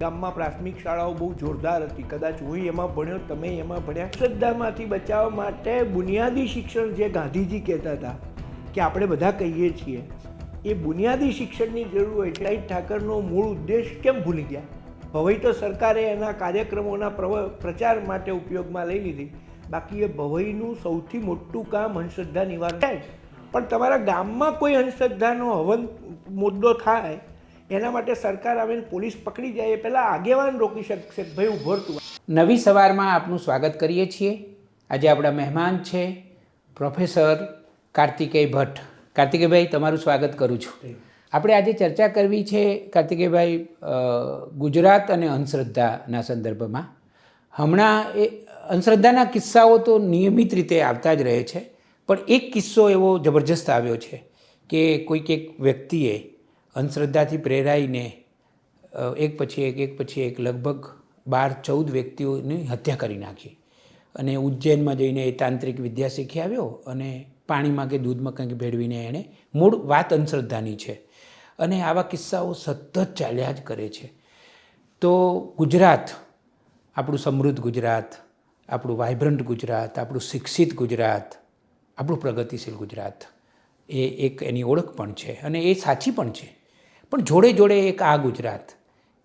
ગામમાં પ્રાથમિક શાળાઓ બહુ જોરદાર હતી. કદાચ હું એમાં ભણ્યો, તમે એમાં ભણ્યા. શ્રદ્ધામાંથી બચાવવા માટે બુનિયાદી શિક્ષણ જે ગાંધીજી કહેતા હતા, કે આપણે બધા કહીએ છીએ, એ બુનિયાદી શિક્ષણની જરૂર હોય છે. ઠાકરનો મૂળ ઉદ્દેશ કેમ ભૂલી ગયા? ભવઈ તો સરકારે એના કાર્યક્રમોના પ્રચાર માટે ઉપયોગમાં લઈ લીધી. બાકી એ ભવઈનું સૌથી મોટું કામ અંધશ્રદ્ધા નિવારણ થાય પણ તમારા ગામમાં કોઈ અંધશ્રદ્ધાનો હવન મુદ્દો થાય એના માટે સરકાર આવીને પોલીસ પકડી જાય એ પહેલાં આગેવાન રોકી શકશે. ભાઈ ઊભો તું નવી સવારમાં આપનું સ્વાગત કરીએ છીએ. આજે આપણા મહેમાન છે પ્રોફેસર કાર્તિકેય ભટ્ટ. કાર્તિકેયભાઈ તમારું સ્વાગત કરું છું. આપણે આજે ચર્ચા કરવી છે કાર્તિકેયભાઈ ગુજરાત અને અંધશ્રદ્ધાના સંદર્ભમાં. હમણાં એ અંધશ્રદ્ધાના કિસ્સાઓ તો નિયમિત રીતે આવતા જ રહે છે પણ એક કિસ્સો એવો જબરજસ્ત આવ્યો છે કે કોઈક એક વ્યક્તિએ અંધશ્રદ્ધાથી પ્રેરાઈને એક પછી એક એક પછી એક લગભગ બાર, ચૌદ વ્યક્તિઓની હત્યા કરી નાખી. અને ઉજ્જૈનમાં જઈને એ તાંત્રિક વિદ્યા શીખી આવ્યો અને પાણીમાં કે દૂધમાં કંઈક ભેળવીને એણે મૂળ વાત અંધશ્રદ્ધાની છે. અને આવા કિસ્સાઓ સતત ચાલ્યા જ કરે છે. તો ગુજરાત, આપણું સમૃદ્ધ ગુજરાત, આપણું વાઇબ્રન્ટ ગુજરાત, આપણું શિક્ષિત ગુજરાત, આપણું પ્રગતિશીલ ગુજરાત, એ એક એની ઓળખ પણ છે અને એ સાચી પણ છે. પણ જોડે જોડે એક આ ગુજરાત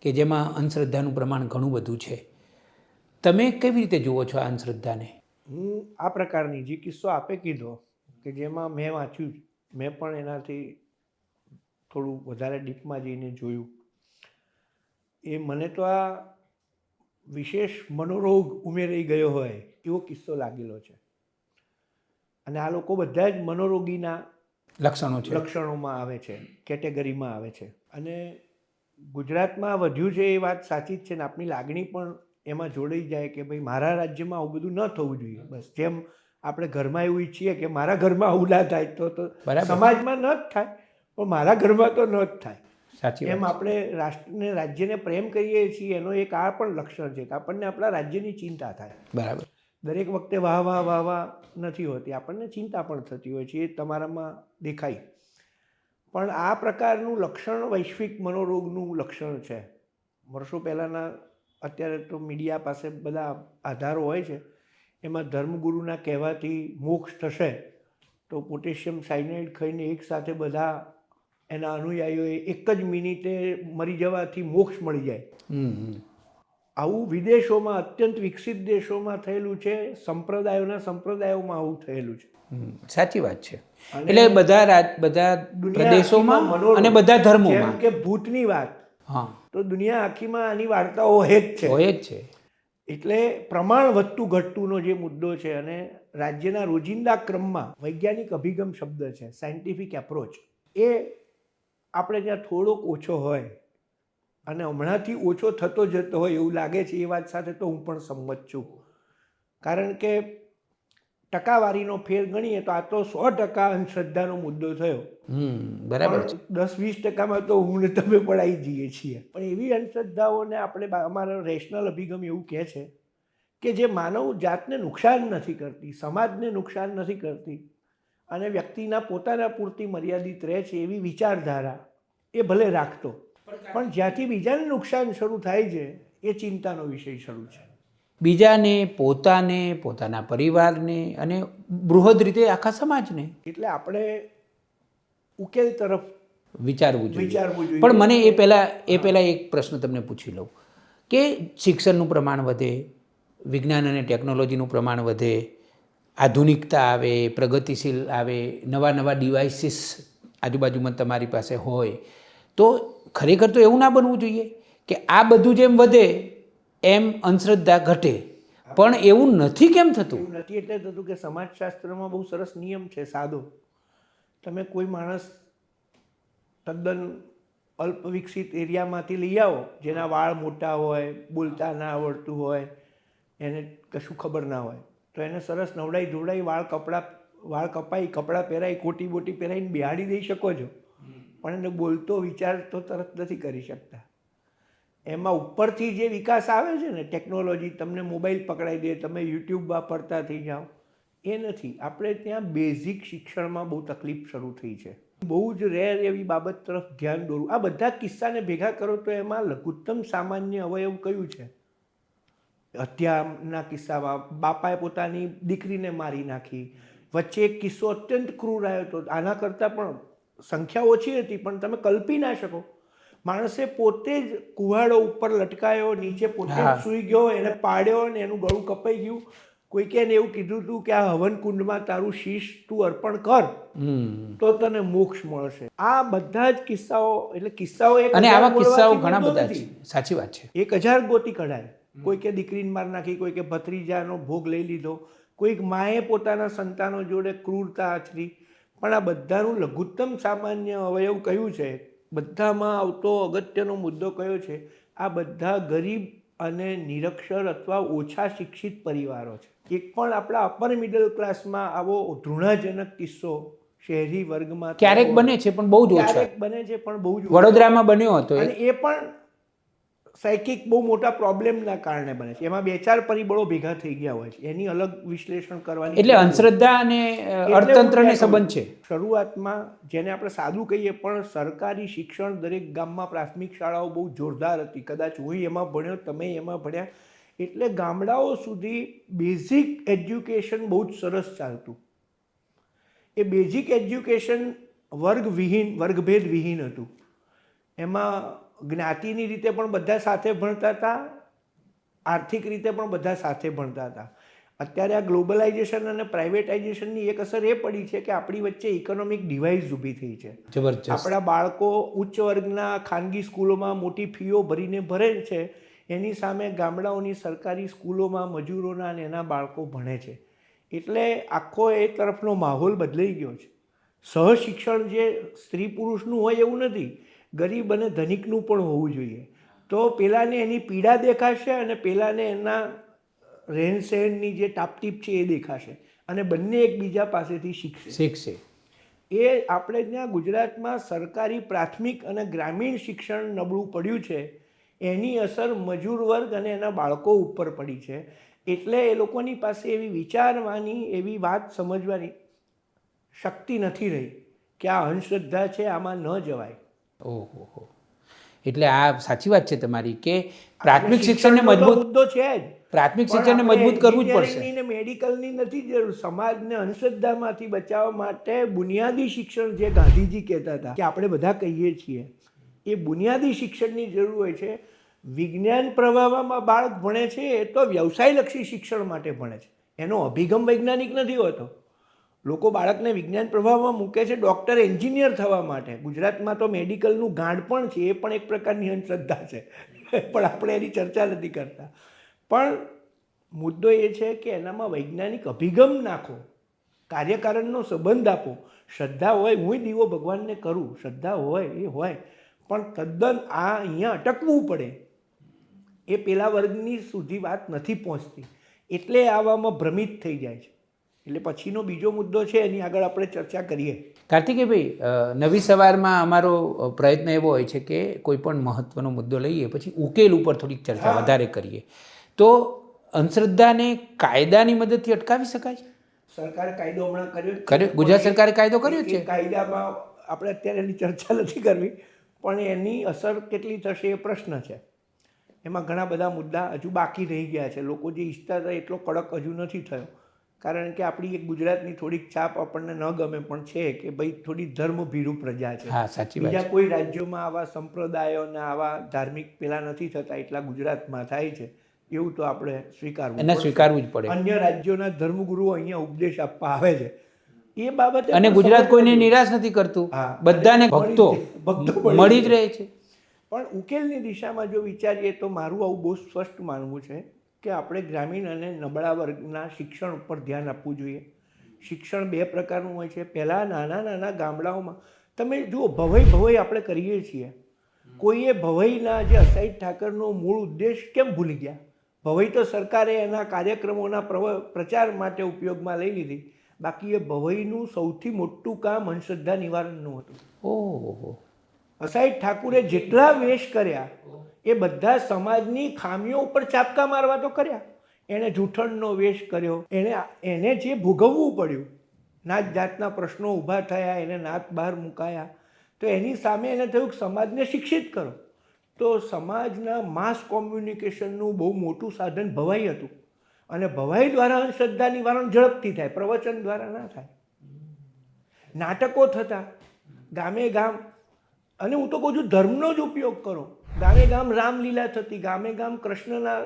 કે જેમાં અંધશ્રદ્ધાનું પ્રમાણ ઘણું બધું છે. તમે કેવી રીતે જુઓ છો આ અંધશ્રદ્ધાને? હું આ પ્રકારની જે કિસ્સો આપે કીધો કે જેમાં મેં વાંચ્યું મેં પણ એનાથી થોડું વધારે ડીપમાં જઈને જોયું. એ મને તો આ વિશેષ મનોરોગ ઉમેરાઈ ગયો હોય એવો કિસ્સો લાગેલો છે. અને આ લોકો બધા જ મનોરોગીના લક્ષણો છે. લક્ષણોમાં આવે છે કેટેગરીમાં આવે છે. અને ગુજરાતમાં વધ્યું છે એ વાત સાચી જ છે ને આપણી લાગણી પણ એમાં જોડાઈ જાય કે ભાઈ મારા રાજ્યમાં આવું બધું ન થવું જોઈએ. બસ જેમ આપણે ઘરમાં એવું ઈચ્છીએ કે મારા ઘરમાં આવું ના થાય તો તો બરાબર. સમાજમાં ન જ થાય પણ મારા ઘરમાં તો ન જ થાય. સાચી એમ આપણે રાષ્ટ્રને રાજ્યને પ્રેમ કરીએ છીએ એનો એક આ પણ લક્ષણ છે કે આપણને આપણા રાજ્યની ચિંતા થાય. બરાબર. દરેક વખતે વાહ વાહ વાહ વાહ નથી હોતી. આપણને ચિંતા પણ થતી હોય છે, એ તમારામાં દેખાય. પણ આ પ્રકારનું લક્ષણ વૈશ્વિક મનોરોગનું લક્ષણ છે. વર્ષો પહેલાંના, અત્યારે તો મીડિયા પાસે બધા આધારો હોય છે. એમાં ધર્મગુરુના કહેવાથી મોક્ષ થશે તો પોટેશિયમ સાયનાઇડ ખાઈને એકસાથે બધા એના અનુયાયીઓએ એક જ મિનિટે મરી જવાથી મોક્ષ મળી જાય. આવું વિદેશોમાં અત્યંત વિકસિત દેશોમાં થયેલું છે સંપ્રદાયોના સંપ્રદાયોમાં આવું થયેલું છે. સાચી વાત છે. એટલે બધા રાજ બધા પ્રદેશોમાં અને બધા ધર્મોમાં. કે ભૂતની વાત હા. તો દુનિયા આખીમાં આની વાર્તાઓ હોય જ છે. હોય જ છે. એટલે પ્રમાણ વધતું ઘટતુંનો જે મુદ્દો છે અને રાજ્યના રોજિંદા ક્રમમાં વૈજ્ઞાનિક અભિગમ શબ્દ છે સાયન્ટિફિક એપ્રોચ એ આપણે ત્યાં થોડોક ઓછો હોય અને હમણાંથી ઓછો થતો જતો હોય એવું લાગે છે એ વાત સાથે તો હું પણ સંમત છું. કારણ કે ટકાવારીનો ફેર ગણીએ તો આ તો સો ટકા અંધશ્રદ્ધાનો મુદ્દો થયો. બરાબર દસ વીસ ટકામાં તો હું ને તમે પડાઈ જઈએ છીએ. પણ એવી અંધશ્રદ્ધાઓને આપણે અમારો રેશનલ અભિગમ એવું કહે છે કે જે માનવ જાતને નુકસાન નથી કરતી સમાજને નુકસાન નથી કરતી અને વ્યક્તિના પોતાના પૂરતી મર્યાદિત રહે છે એવી વિચારધારા એ ભલે રાખતો. પણ જ્યાંથી બીજાને નુકસાન શરૂ થાય છે એ ચિંતાનો વિષય શરૂ છે. બીજાને પોતાને પોતાના પરિવારને અને બૃહદ રીતે આખા સમાજને. એટલે આપણે ઉકેલ તરફ વિચારવું જોઈએ. વિચારવું જોઈએ. પણ મને એ પહેલાં એ પહેલાં એક પ્રશ્ન તમને પૂછી લઉં. કે શિક્ષણનું પ્રમાણ વધે વિજ્ઞાન અને ટેકનોલોજીનું પ્રમાણ વધે આધુનિકતા આવે પ્રગતિશીલ આવે નવા નવા ડિવાઇસીસ આજુબાજુમાં તમારી પાસે હોય તો ખરેખર તો એવું ના બનવું જોઈએ કે આ બધું જેમ વધે, એમ અંધશ્રદ્ધા ઘટે. પણ એવું નથી કેમ થતું? નથી એટલે થતું કે સમાજશાસ્ત્રમાં બહુ સરસ નિયમ છે, સાદો. તમે કોઈ માણસ તદ્દન અલ્પ વિકસિત એરિયામાંથી લઈ આવો, જેના વાળ મોટા હોય, બોલતા ના આવડતું હોય, એને કશું ખબર ના હોય, તો એને સરસ નવડાઈ ધોવડાઈ વાળ કપડાં, વાળ કપાઈ, કપડાં પહેરાઈ, કોટી બોટી પહેરાઈને બિહાડી દઈ શકો છો. પણ એને બોલતો વિચાર તો તરત નથી કરી શકતા. એમાં ઉપરથી જે વિકાસ આવે છે ને ટેકનોલોજી તમને મોબાઈલ પકડાઈ દે, તમે યુટ્યુબ વાપરતા થઈ જાઓ, એ નથી. આપણે ત્યાં બેઝિક શિક્ષણમાં બહુ તકલીફ શરૂ થઈ છે. બહુ જ રેર એવી બાબત તરફ ધ્યાન દોરું. આ બધા કિસ્સાને ભેગા કરો તો એમાં લઘુત્તમ સામાન્ય અવયવ કયું છે? હત્યાના કિસ્સામાં બાપાએ પોતાની દીકરીને મારી નાખી. વચ્ચે એક કિસ્સો અત્યંત ક્રૂર આવ્યો હતો. આના કરતાં પણ સંખ્યા ઓછી હતી પણ તમે કલ્પી ના શકો. માણસે પોતે જ કુવાડો ઉપર લટકાયો નીચે પોતે સૂઈ ગયો એને પાડ્યો ને એનું ગળું કપાઈ ગયું. કોઈકે એને એવું કીધું હતું કે આ હવન કુંડમાં તારું શીશ તું અર્પણ કર તો તને મોક્ષ મળશે. આ બધા જ કિસ્સાઓ એટલે કિસ્સાઓ એક અને આવા કિસ્સાઓ ઘણા બધા છે. સાચી વાત છે. એક હજાર ગોતી કઢાય. કોઈકે દીકરીને માર નાખી કોઈકે ભત્રીજાનો ભોગ લઈ લીધો. કોઈક માએ પોતાના સંતાનો જોડે ક્રૂરતા આચરી. પણ આ બધાનું લઘુત્તમ સામાન્ય અવયવ કયું છે? બધામાં આવતો અગત્યનો મુદ્દો કયો છે? આ બધા ગરીબ અને નિરક્ષર અથવા ઓછા શિક્ષિત પરિવારો છે. એક પણ આપણા અપર મિડલ ક્લાસમાં આવો ધૃણાજનક કિસ્સો શહેરી વર્ગમાં ક્યારેક બને છે પણ બહુ જ ઓછા. ક્યારેક બને છે પણ બહુ જ વડોદરામાં બન્યો હતો અને એ પણ સાયકિક બહુ મોટા પ્રોબ્લેમના કારણે બને છે. એમાં બે ચાર પરિબળો ભેગા થઈ ગયા હોય છે. એની અલગ વિશ્લેષણ કરવાની એટલે અંધશ્રદ્ધા અને અર્થતંત્રને સંબંધ છે? શરૂઆતમાં જેને આપણે સાદું કહીએ પણ સરકારી શિક્ષણ દરેક ગામમાં પ્રાથમિક શાળાઓ બહુ જોરદાર હતી. કદાચ હું એમાં ભણ્યો તમે એમાં ભણ્યા. એટલે ગામડાઓ સુધી બેઝિક એજ્યુકેશન બહુ જ સરસ ચાલતું. એ બેઝિક એજ્યુકેશન વર્ગ વિહીન વર્ગભેદ વિહીન હતું. એમાં જ્ઞાતિની રીતે પણ બધા સાથે ભણતા હતા આર્થિક રીતે પણ બધા સાથે ભણતા હતા. અત્યારે આ ગ્લોબલાઇઝેશન અને પ્રાઇવેટાઇઝેશનની એક અસર એ પડી છે કે આપણી વચ્ચે ઇકોનોમિક ડિવાઇસ ઊભી થઈ છે. આપણા બાળકો ઉચ્ચ વર્ગના ખાનગી સ્કૂલોમાં મોટી ફીઓ ભરીને ભરે છે એની સામે ગામડાઓની સરકારી સ્કૂલોમાં મજૂરોના અને એના બાળકો ભણે છે. એટલે આખો એ તરફનો માહોલ બદલાઈ ગયો છે. સહશિક્ષણ જે સ્ત્રી પુરુષનું હોય એવું નથી ગરીબ અને ધનિકનું પણ હોવું જોઈએ. તો પેલાને એની પીડા દેખાશે અને પેલાને એના રહેણ સહેણની જે ટાપટીપ છે એ દેખાશે અને બંને એકબીજા પાસેથી શીખશે. શીખશે. એ આપણે ત્યાં ગુજરાતમાં સરકારી પ્રાથમિક અને ગ્રામીણ શિક્ષણ નબળું પડ્યું છે એની અસર મજૂર વર્ગ અને એના બાળકો ઉપર પડી છે. એટલે એ લોકોની પાસે એવી વિચારવાની એવી વાત સમજવાની શક્તિ નથી રહી કે આ અંધશ્રદ્ધા છે આમાં ન જવાય. ઓહો હો એટલે આ સાચી વાત છે તમારી કે પ્રાથમિક શિક્ષણને મજબૂત મુદ્દો છે જ. પ્રાથમિક શિક્ષણને મજબૂત કરવું જ પડશે. ને મેડિકલની નથી જરૂર. સમાજને અંધશ્રદ્ધામાંથી બચાવવા માટે બુનિયાદી શિક્ષણ જે ગાંધીજી કહેતા હતા કે આપણે બધા કહીએ છીએ એ બુનિયાદી શિક્ષણની જરૂર હોય છે. વિજ્ઞાન પ્રવાહમાં બાળક ભણે છે એ તો વ્યવસાયલક્ષી શિક્ષણ માટે ભણે છે. એનો અભિગમ વૈજ્ઞાનિક નથી હોતો. લોકો બાળકને વિજ્ઞાન પ્રવાહમાં મૂકે છે ડૉક્ટર એન્જિનિયર થવા માટે. ગુજરાતમાં તો મેડિકલનું ગાંઠ પણ છે, એ પણ એક પ્રકારની અંધશ્રદ્ધા છે. પણ આપણે એની ચર્ચા નથી કરતા. પણ મુદ્દો એ છે કે એનામાં વૈજ્ઞાનિક અભિગમ નાખો, કાર્યકારણનો સંબંધ આપો. શ્રદ્ધા હોય, હું દીવો ભગવાનને કરું, શ્રદ્ધા હોય, એ હોય. પણ તદ્દન આ અહીંયા અટકવું પડે. એ પેલા વર્ગની સુધી વાત નથી પહોંચતી. એટલે આવામાં ભ્રમિત થઈ જાય છે. એટલે પછીનો બીજો મુદ્દો છે એની આગળ આપણે ચર્ચા કરીએ. કાર્તિકેયભાઈ ભાઈ નવી સવારમાં અમારો પ્રયત્ન એવો હોય છે કે કોઈ પણ મહત્વનો મુદ્દો લઈએ પછી ઉકેલ ઉપર થોડીક ચર્ચા વધારે કરીએ. તો અંધશ્રદ્ધાને કાયદાની મદદથી અટકાવી શકાય સરકારે કાયદો હમણાં કર્યો કર્યો? ગુજરાત સરકારે કાયદો કર્યો છે? કાયદામાં આપણે અત્યારે એની ચર્ચા નથી કરવી પણ એની અસર કેટલી થશે એ પ્રશ્ન છે. એમાં ઘણા બધા મુદ્દા હજુ બાકી રહી ગયા છે. લોકો જે ઈચ્છતા હતા એટલો કડક હજુ નથી થયો. કારણ કે આપણી એક ગુજરાતની થોડીક છાપ આપણને ન ગમે પણ છે કે ભાઈ થોડી ધર્મ ભીરુ પ્રજા છે. હા સાચી બીજા કોઈ રાજ્યોમાં આવા સંપ્રદાયો આવા ધાર્મિક પેલા નથી થતા એટલા ગુજરાતમાં થાય છે. એવું તો આપણે સ્વીકારવું એને સ્વીકારવું જ પડે. અન્ય રાજ્યોના ધર્મગુરુઓ અહીંયા ઉપદેશ આપવા આવે છે. એ બાબતે અને ગુજરાત કોઈને નિરાશ નથી કરતું. બધાને ભક્તો ભક્તો મળી જ રહે છે. પણ ઉકેલની દિશામાં જો વિચારીએ તો મારું આવું બહુ સ્પષ્ટ માનવું છે કે આપણે ગ્રામીણ અને નબળા વર્ગના શિક્ષણ ઉપર ધ્યાન આપવું જોઈએ. શિક્ષણ બે પ્રકારનું હોય છે. પહેલાં નાના નાના ગામડાઓમાં તમે જુઓ ભવઈ ભવઈ આપણે કરીએ છીએ. કોઈએ ભવઈના જે અસાઈદ ઠાકરનો મૂળ ઉદ્દેશ કેમ ભૂલી ગયા? ભવઈ તો સરકારે એના કાર્યક્રમોના પ્રવ પ્રચાર માટે ઉપયોગમાં લઈ લીધી. બાકી એ ભવઈનું સૌથી મોટું કામ અંધશ્રદ્ધા નિવારણનું હતું. ઓહો અસાઈદ ઠાકુરે જેટલા વેશ કર્યા એ બધા સમાજની ખામીઓ ઉપર ચાપકા મારવા તો કર્યા. એણે જૂઠણનો વેશ કર્યો. એણે એને જે ભોગવવું પડ્યું, નાત જાતના પ્રશ્નો ઊભા થયા, એને નાત બહાર મુકાયા, તો એની સામે એને થયું કે સમાજને શિક્ષિત કરો. તો સમાજના માસ કોમ્યુનિકેશનનું બહુ મોટું સાધન ભવાઈ હતું. અને ભવાઈ દ્વારા અંધશ્રદ્ધા નિવારણ ઝડપથી થાય, પ્રવચન દ્વારા ના થાય. નાટકો થતા, ગામે ગામ, અને હું તો કહું છું ધર્મનો જ ઉપયોગ કરો. ગામે ગામ રામલીલા થતી ગામે ગામ કૃષ્ણના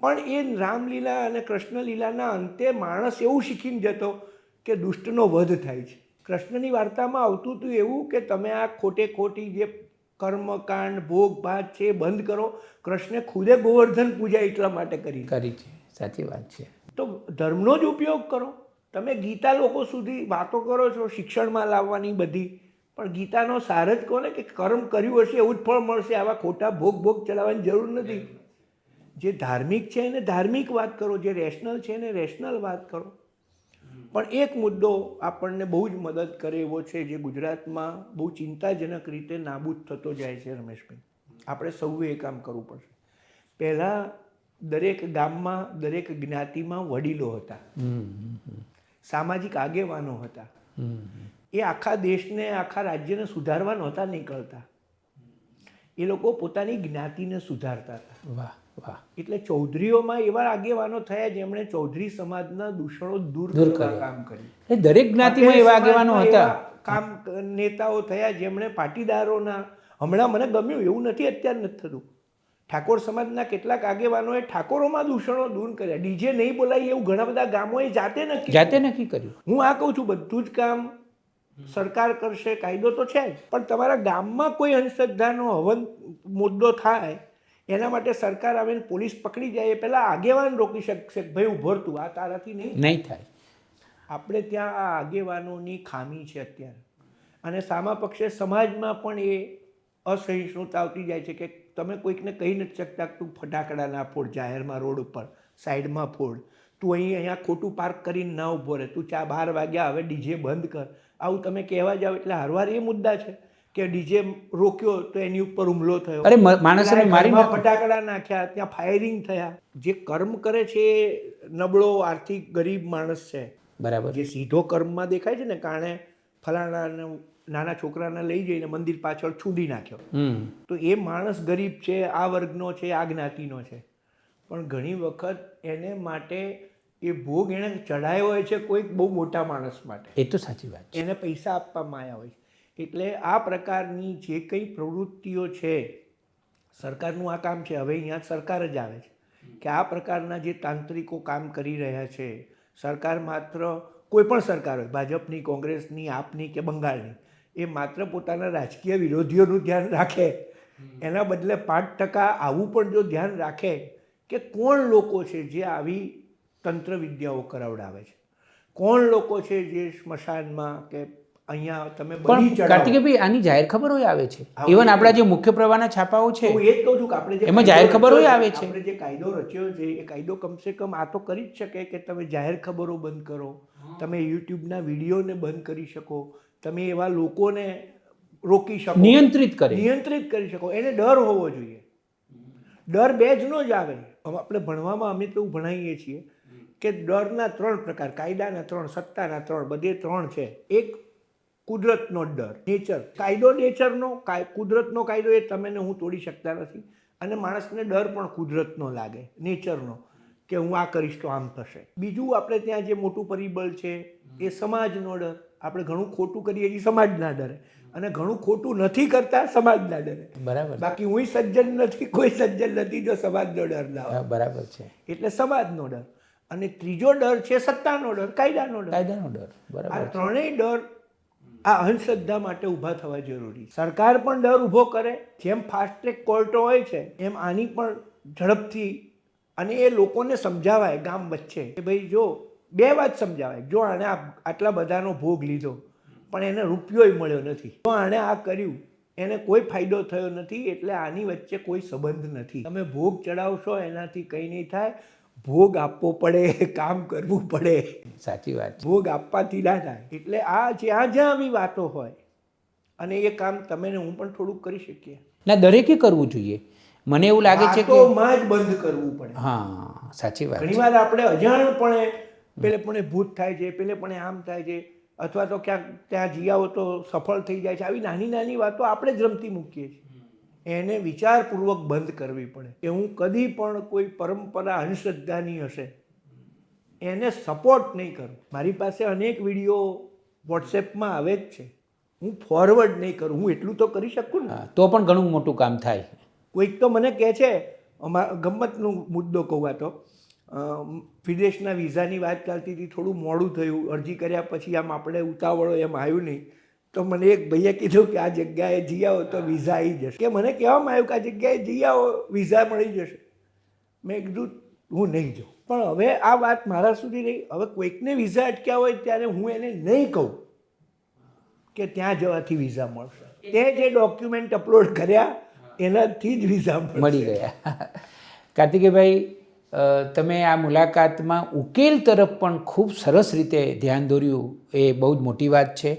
પણ એ રામલીલા અને કૃષ્ણલીલાના અંતે માણસ એવું શીખીને જતો કે દુષ્ટનો વધ થાય છે. કૃષ્ણની વાર્તામાં આવતું હતું એવું કે તમે આ ખોટે ખોટી જે કર્મકાંડ ભોગ ભાત છે એ બંધ કરો. કૃષ્ણે ખુદે ગોવર્ધન પૂજા એટલા માટે કરી. કરી છે. સાચી વાત છે. તો ધર્મનો જ ઉપયોગ કરો. તમે ગીતા લોકો સુધી વાતો કરો છો શિક્ષણમાં લાવવાની બધી. પણ ગીતાનો સાર જ કોને કે કર્મ કર્યું હશે એવું જ ફળ મળશે? આવા ખોટા ભોગ ભોગ ચલાવવાની જરૂર નથી. જે ધાર્મિક છે એને ધાર્મિક વાત કરો જે રેશનલ છે એને રેશનલ વાત કરો. પણ એક મુદ્દો આપણને બહુ જ મદદ કરે એવો છે જે ગુજરાતમાં બહુ ચિંતાજનક રીતે નાબૂદ થતો જાય છે રમેશભાઈ. આપણે સૌએ એ કામ કરવું પડશે. પહેલાં દરેક ગામમાં દરેક જ્ઞાતિમાં વડીલો હતા. સામાજિક આગેવાનો હતા. એ આખા દેશને આખા રાજ્યને સુધારવા નહોતા નીકળતા. એ લોકો પોતાની જ્ઞાતિને સુધારતા હતા. વાહ વાહ. એટલે ચૌધરીઓમાં એવા આગેવાનો થયા જેમણે ચૌધરી સમાજના દૂષણો દૂર કરવા કામ કર્યું. એ દરેક જ્ઞાતિમાં એવા આગેવાનો હતા. કામ નેતાઓ થયા જેમણે પાટીદારોના હમણાં મને ગમ્યું એવું નથી અત્યારે નથી થતું. ઠાકોર સમાજના કેટલાક આગેવાનોએ ઠાકોરોમાં દૂષણો દૂર કર્યા. ડીજે નહીં બોલાય એવું ઘણા બધા ગામોએ જાતે નક્કી જાતે નક્કી કર્યું. હું આ કહું છું બધું જ કામ સરકાર કરશે કાયદો તો છે જ. પણ તમારા ગામમાં કોઈ અંધશ્રદ્ધાનો હવન મુદ્દો થાય એના માટે સરકાર આવે ને પોલીસ પકડી જાય એ પહેલાં આગેવાન રોકી શકશે ભાઈ ઉભરતું આ તારાથી નહીં નહીં થાય. આપણે ત્યાં આ આગેવાનોની ખામી છે અત્યારે. અને સામા પક્ષે સમાજમાં પણ એ અસહિષ્ણુતા આવતી જાય છે કે તમે કોઈકને કહી નથી શકતા તું ફટાકડા ના ફોડ જાહેરમાં રોડ ઉપર સાઈડમાં ફોડ. તું અહીં અહીંયા ખોટું પાર્ક કરીને ના ઊભો રહે. તું ચા બાર વાગ્યા હવે ડીજે બંધ કર. આવું તમે કહેવા જાઓ એટલે હારવાર એ મુદ્દા છે કે ડીજે રોક્યો તો એની ઉપર હુમલો થયો. અરે માણસને મારી ફટાકડા નાખ્યા ત્યાં ફાયરિંગ થયા. જે કર્મ કરે છે એ નબળો આર્થિક ગરીબ માણસ છે. બરાબર. જે સીધો કર્મમાં દેખાય છે ને કારણે ફલાણા નાના છોકરાને લઈ જઈને મંદિર પાછળ છૂંદી નાખ્યો. તો એ માણસ ગરીબ છે આ વર્ગનો છે આ જ્ઞાતિનો છે. પણ ઘણી વખત એને માટે એ ભોગ એણે ચડાયો હોય છે કોઈક બહુ મોટા માણસ માટે. એ તો સાચી વાત છે. એને પૈસા આપવામાં આવ્યા હોય છે. એટલે આ પ્રકારની જે કંઈ પ્રવૃત્તિઓ છે સરકારનું આ કામ છે હવે અહીંયા સરકાર જ આવે છે કે આ પ્રકારના જે તાંત્રિકો કામ કરી રહ્યા છે સરકાર માત્ર કોઈ પણ સરકાર હોય ભાજપની કોંગ્રેસની આપની કે બંગાળની એ માત્ર પોતાના રાજકીય વિરોધીઓનું ધ્યાન રાખે. એના બદલે પાંચ ટકા આવું પણ જો ધ્યાન રાખે કે કોણ લોકો છે જે આવી તંત્ર વિદ્યાઓ કરાવડાવે છે. કોણ લોકો છે જે સ્મશાનમાં કે અહીંયા તમે કાર્તિકેયભાઈ આની જાહેર ખબર હોય આવે છે. ઇવન આપણા જે મુખ્ય પ્રવાહના છાપાઓ છે હું એ જ કહું છું કે આપણે જે એમાં જાહેર ખબરો આવે છે. આપણે જે કાયદો રચ્યો છે એ કાયદો કમસે કમ આ તો કરી જ શકે કે તમે જાહેર ખબરો બંધ કરો તમે યુટ્યુબના વિડીયોને બંધ કરી શકો તમે એવા લોકોને રોકી શકો. નિયંત્રિત કરી. નિયંત્રિત કરી શકો. એને ડર હોવો જોઈએ. ડર બે જ નો જ આવે. આપણે ભણવામાં અમે તો ભણાવીએ છીએ કે ડરના ત્રણ પ્રકાર કાયદાના ત્રણ સત્તાના ત્રણ બધે ત્રણ છે. એક કુદરતનો ડર નેચર. કાયદો નેચરનો કાય કુદરતનો કાયદો એ તમે હું તોડી શકતા નથી. અને માણસને ડર પણ કુદરતનો લાગે નેચરનો કે હું આ કરીશ તો આમ થશે. બીજું આપણે ત્યાં જે મોટું પરિબળ છે એ સમાજનો ડર. આપણે ઘણું ખોટું કરીએ છીએ સમાજના ડરે. અને ઘણું ખોટું નથી કરતા સમાજના ડરે. બરાબર બાકી હું સજ્જન નથી કોઈ સજ્જન નથી જો સમાજનો ડર ના બરાબર છે. એટલે સમાજનો ડર. અને ત્રીજો ડર છે સત્તાનો ડર કાયદાનો ડર. કાયદાનો ડર આ બરાબર ત્રણેય ડર આ અંધશ્રદ્ધા માટે ઊભા થવા જરૂરી સરકાર પણ ડર ઊભો કરે જેમ ફાસ્ટ ટ્રેક કોર્ટો હોય છે એમ આની પણ ઝડપથી અને એ લોકોને સમજાવાય ગામ વચ્ચે કે ભાઈ જો બે વાત સમજાવાય. જો આણે આ આટલા બધાનો ભોગ લીધો પણ એને રૂપિયોય મળ્યો નથી. જો આણે આ કર્યું એને કોઈ ફાયદો થયો નથી એટલે આની વચ્ચે કોઈ સંબંધ નથી. તમે ભોગ ચડાવશો એનાથી કંઈ નહીં થાય. ભોગ આપવો પડે કામ કરવું પડે. સાચી વાત ભોગ આપવાથી ના થાય. એટલે આ જ્યાં જ્યાં આવી વાતો હોય અને એ કામ તમે ને હું પણ થોડુંક કરી શકીએ. ના દરેકે કરવું જોઈએ. મને એવું લાગે છે કે માં જ બંધ કરવું પડે. હા સાચી વાત ઘણીવાર આપણે અજાણપણે પેલે પણ ભૂત થાય છે પેલે પણ આમ થાય છે અથવા તો ક્યાંક ત્યાં જીયાઓ તો સફળ થઈ જાય છે. આવી નાની નાની વાતો આપણે જ રમતી મૂકીએ છીએ. એને વિચારપૂર્વક બંધ કરવી પડે. કે હું કદી પણ કોઈ પરંપરા અંધશ્રદ્ધાની હશે. એને સપોર્ટ નહીં કરું. મારી પાસે અનેક વીડિયો વોટ્સએપમાં આવે જ છે. હું ફોરવર્ડ નહીં કરું. હું એટલું તો કરી શકું ને? તો પણ ઘણું મોટું કામ થાય. કોઈક તો મને કહે છે અમારા ગમ્મતનો મુદ્દો કહું આ તો. વિદેશના વિઝાની વાત ચાલતી હતી થોડું મોડું થયું. અરજી કર્યા પછી આમ આપણે ઉતાવળો એમ આવ્યું નહીં. તો મને એક ભાઈએ કીધું કે આ જગ્યાએ જઈ આવો તો વિઝા આવી જશે. કે મને કહેવામાં આવ્યું કે આ જગ્યાએ જઈ આવો વિઝા મળી જશે. મેં કીધું, હું નહીં જાઉં. પણ હવે આ વાત મારા સુધી રહી. હવે કોઈકને વિઝા અટક્યા હોય ત્યારે હું એને નહીં કહું કે ત્યાં જવાથી વિઝા મળશે. તે જે ડોક્યુમેન્ટ અપલોડ કર્યા, એનાથી જ વિઝા મળી ગયા. કાર્તિકભાઈ તમે આ મુલાકાતમાં ઉકેલ તરફ પણ ખૂબ સરસ રીતે ધ્યાન દોર્યું. એ બહુ જ મોટી વાત છે.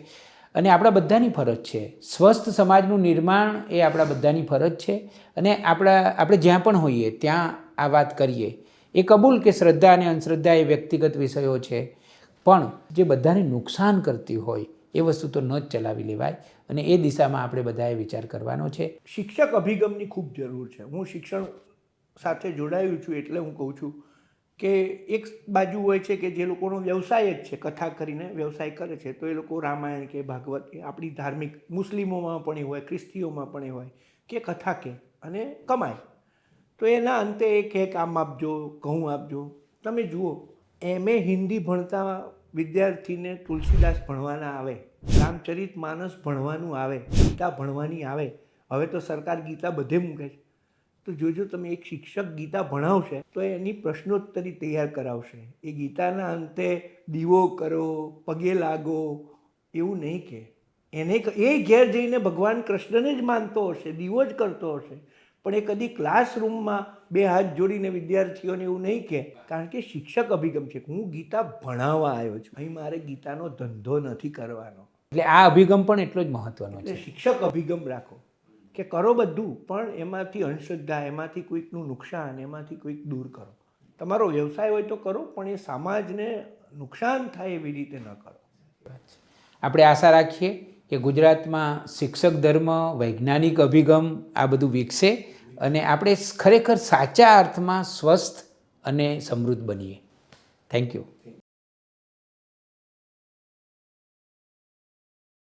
અને આપણા બધાની ફરજ છે. સ્વસ્થ સમાજનું નિર્માણ એ આપણા બધાની ફરજ છે. અને આપણા, આપણે જ્યાં પણ હોઈએ ત્યાં આ વાત કરીએ. એ કબૂલ કે શ્રદ્ધા અને અંધશ્રદ્ધા એ વ્યક્તિગત વિષયો છે. પણ જે બધાને નુકસાન કરતી હોય એ વસ્તુ તો ન જ ચલાવી લેવાય અને એ દિશામાં આપણે બધાએ વિચાર કરવાનો છે. શિક્ષક અભિગમની ખૂબ જરૂર છે. હું શિક્ષણ સાથે જોડાયું છું એટલે હું કહું છું કે એક બાજુ હોય છે કે જે લોકોનો વ્યવસાય જ છે, કથા કરીને વ્યવસાય કરે છે, તો એ લોકો રામાયણ કે ભાગવત કે આપણી ધાર્મિક મુસ્લિમોમાં પણ એ હોય, ખ્રિસ્તીઓમાં પણ એ હોય, કે કથા કે અને કમાય. તો એના અંતે એ કે આમ આપજો, ઘઉં આપજો. તમે જુઓ એમએ હિન્દી ભણતા વિદ્યાર્થીને તુલસીદાસ ભણવાના આવે, રામચરિત માનસ ભણવાનું આવે, ગીતા ભણવાની આવે, હવે તો સરકાર ગીતા બધે મૂકે છે. તો જોજો તમે એક શિક્ષક ગીતા ભણાવશે તો એની પ્રશ્નોત્તરી તૈયાર કરાવશે. એ ગીતાના અંતે દીવો કરો પગે લાગો એવું નહીં કે. એને એ ઘેર જઈને ભગવાન કૃષ્ણને જ માનતો હશે દીવો જ કરતો હશે. પણ એ કદી ક્લાસરૂમમાં બે હાથ જોડીને વિદ્યાર્થીઓને એવું નહીં કહે કારણ કે શિક્ષક અભિગમ છે હું ગીતા ભણાવવા આવ્યો છું. અહીં મારે ગીતાનો ધંધો નથી કરવાનો. એટલે આ અભિગમ પણ એટલો જ મહત્વનો છે. શિક્ષક અભિગમ રાખો. કે કરો બધું, પણ એમાંથી અંધશ્રદ્ધા, એમાંથી કોઈકનું નુકસાન, એમાંથી કોઈક દૂર કરો. તમારો વ્યવસાય હોય તો કરો, પણ એ સમાજને નુકસાન થાય એવી રીતે ન કરો. આપણે આશા રાખીએ કે ગુજરાતમાં શિક્ષક ધર્મ, વૈજ્ઞાનિક અભિગમ આ બધું વિકસે અને આપણે ખરેખર સાચા અર્થમાં સ્વસ્થ અને સમૃદ્ધ બનીએ. Thank you